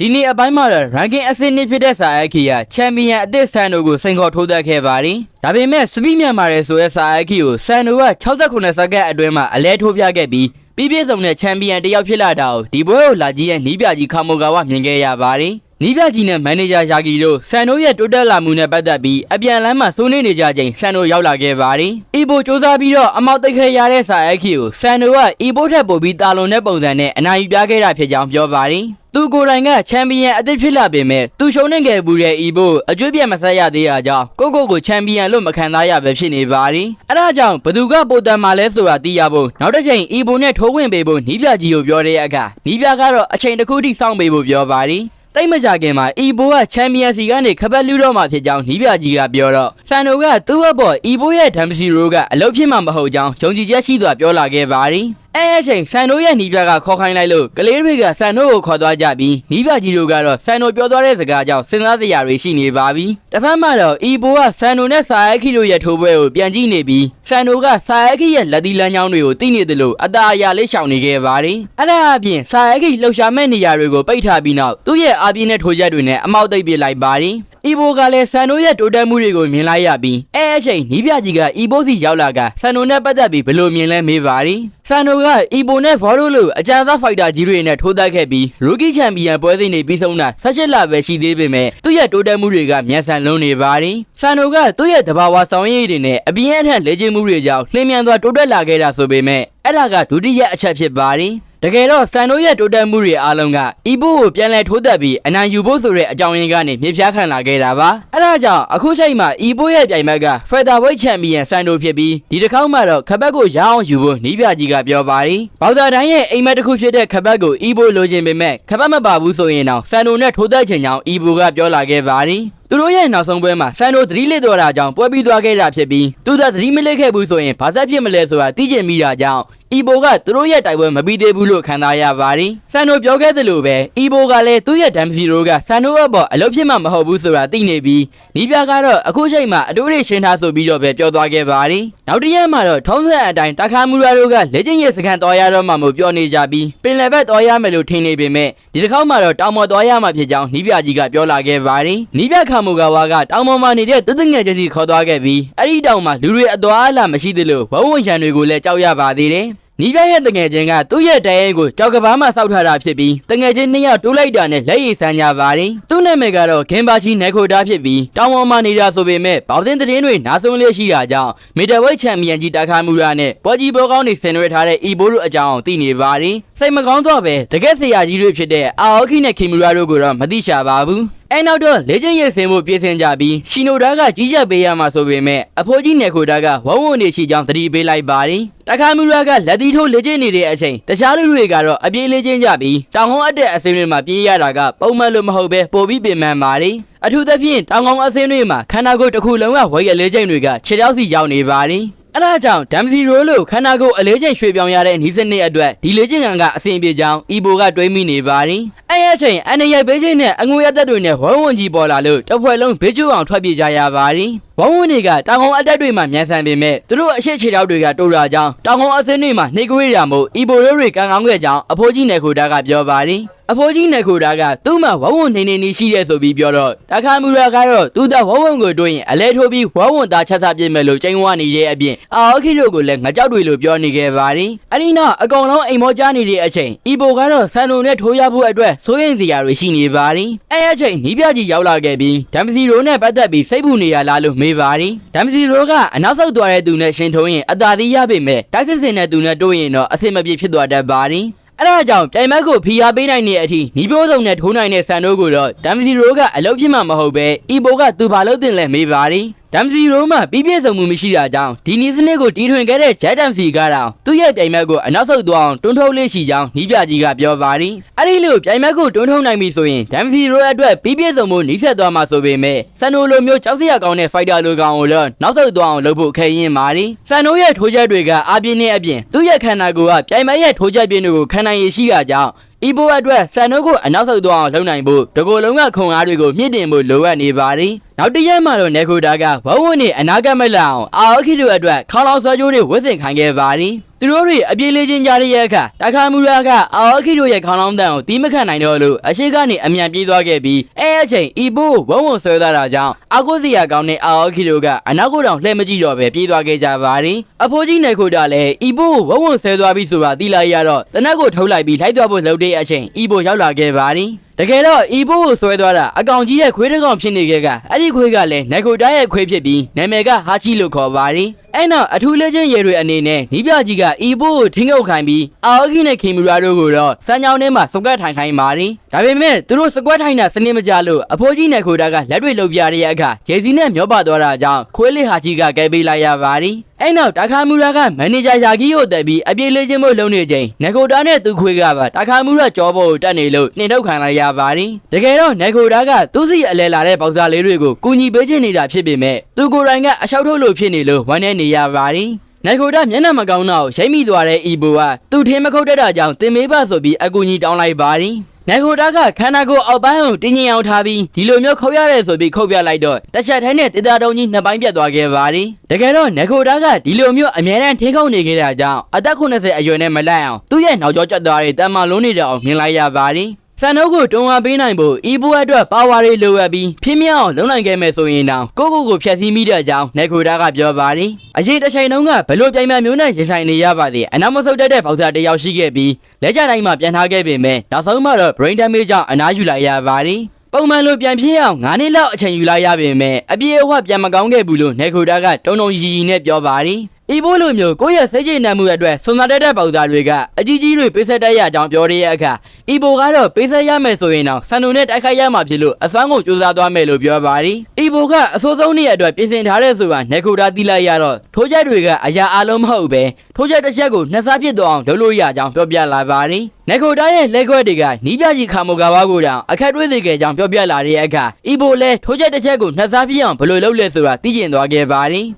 ဒီနေ့အပိုင်းမှာတော့ ranking အဆင့်နှစ်ဖြစ်တဲ့စာအခီကချန်ပီယံအသစ်ဆန်တို့ကိုစိန်ခေါ်ထိုးသက်ခဲ့ပါတယ်ဒါပေမဲ့စပိမြန်မာရဲဆိုတဲ့စာအခီကိုဆန်တို့က69စက္ကန့်အတွင်းမှာအလဲထိုးပြခဲ့ပြီးပြီးပြည့်စုံတဲ့ချန်ပီယံတစ်ယောက်ဖြစ်လာတာကိုဒီပွဲကိုလာကြည့်ရဲ့နီးပြကြီးခါမိုဂါဝမြင်ခဲ့ရပါတယ် နီးပြကြီးနဲ့မန်နေဂျာယာဂီတို့ဆန်တို့ရဲ့တိုးတက်လာမှုနဲ့ပတ်သက်ပြီးအပြန်လမ်းမှာစိုးနေနေကြချိန်ဆန်တို့ရောက်လာခဲ့ပါတယ်။အီဘိုစူးစမ်းပြီးတော့အမောက်တိတ်ခဲရတဲ့စာအခီကိုဆန်တို့ကအီဘိုထက်ပိုပြီးတာလွန်တဲ့ပုံစံနဲ့အနိုင်ယူပြခဲ့တာဖြစ်ကြောင်းပြောပါတယ်။သူကိုယ်တိုင်ကချန်ပီယံအသစ်ဖြစ်လာပေမဲ့သူရှုံးနေခဲ့ဘူးတဲ့ဤဘို့အကျွေးပြတ်မဆက်ရသေးတာကြောင့်ကိုကိုကိုချန်ပီယံလို့မခံစားရပဲဖြစ်နေပါသည်အဲဒါကြောင့်ဘသူကပိုတန်မာလဲဆိုတာသိရဖို့နောက်တစ်ချိန်ဤဘိုနဲ့ထိုးဝင်ပေးဖို့နီးပြကြီးကိုပြောတဲ့အခါနီးပြကတော့အချိန်တစ်ခုထိစောင့်ပေးဖို့ပြောပါသည် တိတ်မကြခင်မှာအီဘိုကချန်ပီယံစီကနေခပတ်လူတော့မှာဖြစ်ကြောင်းနီးပြကြီးကပြောတော့ဆန်နိုကသူ့အပေါ်အီဘိုရဲ့ဒမ်စီရိုကအလုပ်ဖြစ်မှာမဟုတ်ကြောင်းယုံကြည်ချက်ရှိစွာပြောလာခဲ့ပါသည် အဲအချိန်ဆန်နိုရဲ့နီးပြကခေါ်ခိုင်းလိုက်လို့ကလေးတွေကဆန်နိုကိုခေါ်သွားကြပြီးနီးပြကြီးတို့ကတော့ဆန်နိုပြောသွားတဲ့စကားကြောင့်စဉ်းစားစရာတွေရှိနေပါပြီတစ်ဖက်မှာတော့အီဘိုကဆန်နိုနဲ့ဆာယက်ခီတို့ရဲ့ထိုးပွဲကိုပြန်ကြည့်နေပြီးဆန်နိုကဆာယက်ခီရဲ့လက်သီးလမ်းကြောင်းတွေကိုသိနေတယ်လို့အตาအရာလေးရှောင်နေခဲ့ပါတယ်အဲ့ဒါအပြင်ဆာယက်ခီလှုပ်ရှားမဲ့နေရာတွေကိုပိတ်ထားပြီးနောက်သူ့ရဲ့အာပြင်းတဲ့ထိုးချက်တွေနဲ့အမောက်သိပ်ပြလိုက်ပါတယ် အီဘိုကလည်းဆန်နိုရဲ့တိုးတက်မှုတွေကိုမြင်လိုက်ရပြီးအဲအချိန်နီးပြကြီးကအီဘိုစီရောက်လာကဆန်နိုနဲ့ပတ်သက်ပြီးဘယ်လိုမြင်လဲမေးပါရီဆန်နိုကအီဘိုနဲ့ဗော်ရိုလိုအကြမ်းသားဖိုက်တာကြီးတွေနဲ့ထိုးတက်ခဲ့ပြီးရူကီချန်ပီယံပွဲစဉ်တွေပြီးဆုံးတာ18လပဲရှိသေးပေမဲ့သူ့ရဲ့တိုးတက်မှုတွေကမြန်ဆန်လွန်းနေပါရီဆန်နိုကသူ့ရဲ့တဘာဝဆောင်ရည်တွေနဲ့အပြင်းအထန်လေ့ကျင့်မှုတွေကြောင့်လျင်မြန်စွာတိုးတက်လာခဲ့တာဆိုပေမဲ့အဲ့ဒါကဒုတိယအချက်ဖြစ်ပါရီ တကယ်တော့ဆန်တို့ရဲ့တိုးတက်မှုတွေအားလုံးကအီဘိုကိုပြန်လည်ထိုးသက်ပြီးအနိုင်ယူဖို့ဆိုတဲ့အကြောင်းရင်းကနေမြေဖြားခံလာခဲ့တာပါအဲဒါကြောင့်အခုချိန်မှာအီဘိုရဲ့ပြိုင်ဘက်ကဖက်တာဝိတ်ချန်ပီယံဆန်တို့ဖြစ်ပြီးဒီတစ်ခေါက်မှာတော့ခပတ်ကိုရအောင်ယူဖို့နီးပြကြီးကပြောပါတယ်ဘောက်တာတိုင်းရဲ့အိမ်မက်တစ်ခုဖြစ်တဲ့ခပတ်ကိုအီဘိုလိုချင်ပေမဲ့ခပတ်မပါဘူးဆိုရင်တော့ဆန်တို့နဲ့ထိုးသက်ချင်ကြောင်းအီဘိုကပြောလာခဲ့ပါတယ်သူတို့ရဲ့နောက်ဆုံးပွဲမှာဆန်တို့သတိလစ်တော်တာကြောင့်ပွဲပြီးသွားခဲ့တာဖြစ်ပြီးသူသာသတိမလစ်ခဲ့ဘူးဆိုရင်ဘာသက်ဖြစ်မလဲဆိုတာသိကျင်မိတာကြောင့် အီဘိုကသူတို့ရဲ့တိုက်ပွဲမပြီးသေးဘူးလို့ခံစားရပါတယ်။ဆန်တို့ပြောခဲ့သလိုပဲအီဘိုကလည်းသူ့ရဲ့ဒမ်စီရိုကဆန်တို့အပေါ်အလုပ်ဖြစ်မှာမဟုတ်ဘူးဆိုတာသိနေပြီးနီးပြကတော့အခုချိန်မှာအတူတူရှင်းထားဆိုပြီးတော့ပဲပြောသွားခဲ့ပါတယ်။နောက်တစ်ရက်မှာတော့ထုံးစံအတိုင်းတခါမူရာတို့ကလက်ကျင့်ရဲ့စကန်တော်ရတော့မှမို့ပြောနေကြပြီးပင်လယ်ဘက်တော်ရမယ်လို့ထင်နေပေမဲ့ဒီတစ်ခေါက်မှာတော့တောင်ပေါ်တော်ရမှာဖြစ်ကြောင်းနီးပြကြီးကပြောလာခဲ့ပါတယ်။နီးပြခါမူကဝါကတောင်ပေါ်မှာနေတဲ့သူသူငယ်ချင်းစီခေါ်သွားခဲ့ပြီးအဲ့ဒီတောင်မှာလူတွေအသွားအလာမရှိသလိုဝဝွန်ရံတွေကိုလည်းကြောက်ရပါသေးတယ်။ နီးပြရဲ့တငယ်ချင်းကသူ့ရဲ့တရဲကိုကြောက်ကဘာမှစောက်ထားတာဖြစ်ပြီးတငယ်ချင်းနှစ်ယောက်တိုးလိုက်တာနဲ့လက်ရည်ဆန်းကြပါတယ်။သူ့နာမည်ကတော့ဂင်ဘာချီနယ်ခိုတာဖြစ်ပြီးတောင်ပေါ်မှာနေတာဆိုပေမဲ့ဘောက်တင်သတင်းတွေနားဆုံးလေးရှိတာကြောင့်မီတာဝိတ်ချန်ပီယံကြီးတာခါမူရာနဲ့ပေါ်ကြီးဘောကောင်းတွေဆင်နွှဲထားတဲ့အီဘိုးတို့အကြောင်းသိနေပါတယ်။စိတ်မကောင်းတော့ပဲတကက်ဆရာကြီးတွေဖြစ်တဲ့အာအိုခိနဲ့ခီမူရာတို့ကိုတော့မသိရှာပါဘူး။အဲနောက်တော့လေကျင့်ရိပ်စင်မှုပြင်ဆင်ကြပြီးရှီနိုဒါကကြီးကြပ်ပေးရမှာဆိုပေမဲ့အဖိုးကြီးနယ်ခိုတာကဝုံဝုံနေရှိကြောင်းသတိပေးလိုက်ပါတယ်။တခါမူရာကလက်သီးထိုးလေကျင့်နေတဲ့အချိန်တခြားလူတွေကတော့အပြေးလေကျင့်ကြပြီးတောင်ကုန်းအတက်အစင်းတွေမှာပြေးရတာကပုံမှန်လို့မဟုတ်ပဲပိုပြီးပြင်မှန်ပါတယ်။အထူးသဖြင့်တောင်ကုန်းအစင်းတွေမှာခန္ဓာကိုယ်တစ်ခုလုံးကဝိုက်ရလေကျင့်တွေကခြေထောက်စီရောက်နေပါတယ်။ အဲ့ဒါကြောင့်ဒမ်စီရိုးလို့ခန္ဓာကိုယ်အလေးချိန်ရွှေ့ပြောင်းရတဲ့ဤစနစ်အတွက်ဒီလေ့ကျင့်ခန်းကအဆင်ပြေကြောင်းအီဘိုကတွေးမိနေပါတယ်။အဲ့အချိန်အနေရိုက်ပေးခြင်းနဲ့အငွေအသက်တွေနဲ့ဝုံဝုံကြီးပေါ်လာလို့တစ်ဖွဲ့လုံးဘေးကျူအောင်ထွက်ပြေးကြရပါတယ်။ဝုံဝုံတွေကတောင်ကုန်းအတက်တွေမှာမြန်ဆန်ပေမဲ့သူတို့အရှိချေတောက်တွေကတိုးလာကြောင်းတောင်ကုန်းအစင်းတွေမှာနှိကွေးရမို့အီဘိုရိုးတွေကန်းကောင်းခဲ့ကြောင်းအဖိုးကြီးနယ်ခိုတာကပြောပါတယ်။အဖိုးကြီးနယ်ခိုတာကသူ့မှာဝဝွန်နေနေနေရှိတဲ့ဆိုပြီးပြောတော့တခါမူရာကတော့သူ့သားဝဝွန်ကိုတွေ့ရင်အလဲထိုးပြီးဝဝွန်သားချက်စားပြစ်မယ်လို့ချိန်ဝါနေတဲ့အပြင်အာအိုခိတို့ကိုလည်းငကြောက်တွေလို့ပြောနေခဲ့ပါတယ်အဲ့ဒီနောက်အကောင်လုံးအိမ်မောကြားနေတဲ့အချိန်အီဘိုကတော့ဆန်လုံနဲ့ထိုးရဖို့အတွက်စိုးရိမ်စရာတွေရှိနေပါတယ်အဲ့အချိန်နီးပြကြီးရောက်လာခဲ့ပြီးဒမ်စီရိုနဲ့ပတ်သက်ပြီးစိတ်ပူနေရလားလို့မေးပါတယ်ဒမ်စီရိုကအနောက်ဆုတ်သွားတဲ့သူနဲ့ရှင်ထုံးရင်အသာသေးရပေမဲ့တိုက်စစ်စင်တဲ့သူနဲ့တွေ့ရင်တော့အဆင်မပြေဖြစ်သွားတတ်ပါတယ်အဲ့ဒါကြောင့်ပြိုင်ဘက်ကိုဖီယာပေးနိုင်တဲ့အထိနီးပြိုးစုံနဲ့ထိုးနိုင်တဲ့ဆန်တို့ကိုတော့ဒမ်စီရိုကအလုပ်ဖြစ်မှာမဟုတ်ပဲအီဘိုကသူဘာလို့တင်လဲမေးပါတယ် ဒမ်စီရိုမှာပြီးပြည့်စုံမှုမရှိတာကြောင့်ဒီနီစနစ်ကိုတီထွင်ခဲ့တဲ့ဂျက်ဒမ်စီကတော့သူ့ရဲ့ပြိုင်ဘက်ကိုအနောက်ဆုတ်သွားအောင်တွန်းထုတ်လေးရှိကြောင်းနီးပြကြီးကပြောပါတယ်အဲ့ဒီလိုပြိုင်ဘက်ကိုတွန်းထုတ်နိုင်ပြီဆိုရင်ဒမ်စီရိုအတွက်ပြီးပြည့်စုံမှုနီးဆက်သွားမှာဆိုပေမဲ့ဆန်နိုလိုမျိုးကြောက်စရာကောင်းတဲ့ဖိုက်တာလိုကောင်ကိုတော့နောက်ဆုတ်သွားအောင်လုပ်ဖို့ခဲရင်ပါတယ်ဆန်နိုရဲ့ထိုးချက်တွေကအာပြင်းနဲ့အပြင်သူ့ရဲ့ခန္ဓာကိုယ်ကပြိုင်ဘက်ရဲ့ထိုးချက်ပြင်းတွေကိုခံနိုင်ရရှိတာကြောင့်။ ဤဘိုအတွက်ဆန်တို့ကိုအနောက်ဆုတ်သွားအောင်လုပ်နိုင်ဖို့တကိုယ်လုံးကခုံအားတွေကိုမြင့်တင်ဖို့လိုအပ်နေပါသည်နောက်တစ်ရက်မှတော့နေခိုတာကဝဝနဲ့အနာဂတ်မလအောင်အာအိုခီတို့အတွက်ခေါင်းလောင်ဆွဲကြိုးတွေဝတ်ဆင်ခိုင်းခဲ့ပါသည်သူတို့တွေအပြေးလေးချင်းကြားရတဲ့အခါတခါမူရာကအာအိုခီတို့ရဲ့ခေါင်းလောင်တန်ကိုတီးမခတ်နိုင်တော့လို့အရှိကနေအမြန်ပြေးသွားခဲ့ပြီးအဲအချိန်အီဘိုးဝုံဝုံဆွဲသွားတာကြောင့်အာကိုစီယာကောင်းတဲ့အာအိုခီတို့ကအနောက်ကိုတောင်လှည့်မကြည့်တော့ပဲပြေးသွားခဲ့ကြပါသည်အဖိုးကြီးနေခိုတာလည်းအီဘိုးဝုံဝုံဆွဲသွားပြီဆိုတာသိလိုက်ရတော့တနက်ကိုထုတ်လိုက်ပြီးလိုက်သွားဖို့လုပ်တဲ့အချိန်အီဘိုရောက်လာခဲ့ပါသည်တကယ်တော့အီဘိုကိုဆွဲသွားတာအကောင်ကြီးရဲ့ခွေးတစ်ကောင်ဖြစ်နေခဲ့ကအဲ့ဒီခွေးကလည်းနိုင်ခိုတားရဲ့ခွေးဖြစ်ပြီးနာမည်ကဟာချီလို့ခေါ်ပါသည် အဲ့နောက်အထူးလက်ချင်းရေတွေအနေနဲ့နီးပြကြီးကအီဘိုကိုထင်းကုတ်ခိုင်းပြီးအာအိုဂီနဲ့ခင်မူရာတို့ကိုတော့စမ်းချောင်းထဲမှာစုပ်ကတ်ထိုင်ခိုင်းပါသည်ဒါပေမဲ့သူတို့စကွက်ထိုင်တာစနစ်မကြလို့အဖိုးကြီးနဲ့ခိုတာကလက်တွေလှုပ်ပြရတဲ့အခါဂျေစီနဲ့မျောပါသွားတာကြောင့်ခွေးလေးဟာချီကကဲပေးလိုက်ရပါသည်အဲ့နောက်တာခါမူရာကမန်နေဂျာယာဂီကိုတက်ပြီးအပြေးလေးချင်းမို့လုံနေချိန်နေခိုတာနဲ့သူခွေးကပါတာခါမူရာကြောပေါ်ကိုတက်နေလို့နှင်ထုတ်ခံလိုက်ရပါသည်တကယ်တော့နေခိုတာကသူ့စီအလဲလာတဲ့ပေါက်စားလေးတွေကိုကူညီပေးချင်နေတာဖြစ်ပေမဲ့သူကိုယ်တိုင်ကအလျှောက်ထုတ်လို့ဖြစ်နေလို့ဝမ်းနေနေရပါသည်နိုင်ခိုတာမျက်နှာမကောင်းတော့ရိမ့်မိသွားတဲ့အီဘိုကသူ့ထင်းမခုတ်တတ်တာကြောင့်တင်မေးပါဆိုပြီးအကူကြီးတောင်းလိုက်ပါသည်နိုင်ခိုတာကခန္ဓာကိုယ်အောက်ပိုင်းကိုတင်းငင်အောင်ထားပြီးဒီလိုမျိုးခုတ်ရတယ်ဆိုပြီးခုတ်ပြလိုက်တော့တစ်ချက်ထဲနဲ့တေတာတုံးကြီးနှစ်ပိုင်းပြတ်သွားခဲ့ပါသည်တကယ်တော့နိုင်ခိုတာကဒီလိုမျိုးအမြဲတမ်းထင်းခုတ်နေခဲ့တာကြောင့်အသက်80အရွယ်နဲ့မလိုက်အောင်သူ့ရဲ့နောက်ကျောကျက်သွားတဲ့တန်မာလုံးနေတဲ့အအောင်မြင်လိုက်ရပါသည် စံနှုတ်ကိုတွန်းအားပေးနိုင်ဖို့ဤဘွဲအတွက်ပါဝါတွေလိုအပ်ပြီးပြင်းပြအောင်လုံနိုင်ခဲ့မယ်ဆိုရင်တောင်ကိုကိုကိုဖျက်ဆီးမိတဲ့အကြောင်းနေခိုတာကပြောပါသည်အရေးတစ်ချိန်တုန်းကဘလို့ပြိုင်ပြမျိုးနဲ့ရင်ဆိုင်နေရပါသေးအနောက်မဆုတ်တတ်တဲ့ပေါက်စားတစ်ယောက်ရှိခဲ့ပြီးလက်ကြတိုင်းမှာပြန်ထားခဲ့ပေမဲ့နောက်ဆုံးမှတော့ brain damage ကြောင့်အနားယူလိုက်ရပါသည်ပုံမှန်လိုပြန်ဖြစ်အောင်9နှစ်လောက်အချိန်ယူလိုက်ရပေမဲ့အပြေအဝပြန်မကောင်းခဲ့ဘူးလို့နေခိုတာကတုံတုံရီရီနဲ့ပြောပါသည် ဤဘိုးလိုမျိုးကိုယ့်ရဲ့စိတ်ကြည်နံမှုအတွက်စွန်စားတတ်တဲ့ပေါက်သားတွေကအကြီးကြီးတွေပေးဆက်တတ်ရကြောင်းပြောရတဲ့အခါဤဘိုကတော့ပေးဆက်ရမယ်ဆိုရင်တော့ဆန်နုနဲ့တိုက်ခိုက်ရမှာဖြစ်လို့အစွမ်းကိုစူးစမ်းသွားမယ်လို့ပြောပါသည်ဤဘိုကအစိုးဆုံးနေ့အတွက်ပြင်ဆင်ထားတဲ့ဆိုတာနေခိုတာသိလိုက်ရတော့ထိုးချက်တွေကအရာအလုံးမဟုတ်ပဲထိုးချက်တစ်ချက်ကိုနှစ်စားဖြစ်သွားအောင်လုပ်လို့ရကြောင်းပြောပြလာပါသည်နေခိုတာရဲ့လက်ခွက်တွေကနီးပြကြီးခါမိုကာဝါကိုတောင်အခက်တွေ့စေခဲ့ကြောင်းပြောပြလာတဲ့အခါဤဘိုလည်းထိုးချက်တစ်ချက်ကိုနှစ်စားဖြစ်အောင်ဘယ်လိုလုပ်လဲဆိုတာသိကျင်သွားခဲ့ပါသည်